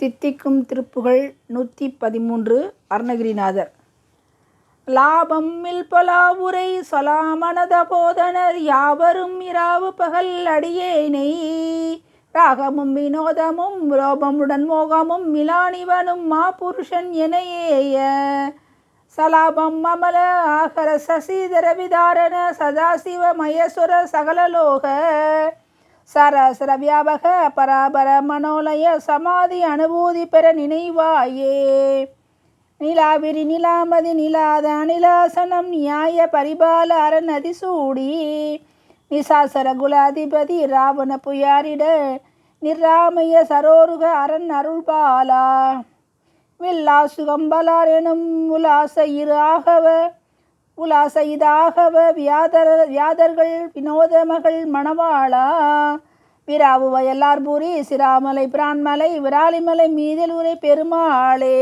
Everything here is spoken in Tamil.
தித்திக்கும் திருப்புகழ் நூற்றி பதிமூன்று அருணகிரிநாதர். லாபம் மில்பலாவுரை சொலாமனத போதனர் யாவரும் இராவு பகல் அடியேனை. ராகமும் வினோதமும் லோபமுடன் மோகமும் மிலானிவனும் மா புருஷன் எனையேய. சலாபம் அமல ஆகர சசிதர விதாரண சதாசிவ மயசுர சகலலோக. சரசர வியாபக பராபர மனோலய சமாதி அனுபூதி பெற நினைவாயே. நிலாவிரி நிலாமதி நிலாத அநிலாசனம் நியாய பரிபால அரணதி சூடி. நிசாசர குலாதிபதி ராவண புயாரிட நிராமய சரோருக அரண் அருள்பாலா வில்லாசுகம்பலார் எனும் உலாச இரு ஆகவ உலாச இதாகவ வியாதர வியாதர்கள் வினோத மகள் மணவாளா. விராவு வயலார்பூரி சிராமலை பிரான்மலை விராலிமலை மீதில் உரை பெருமாளே.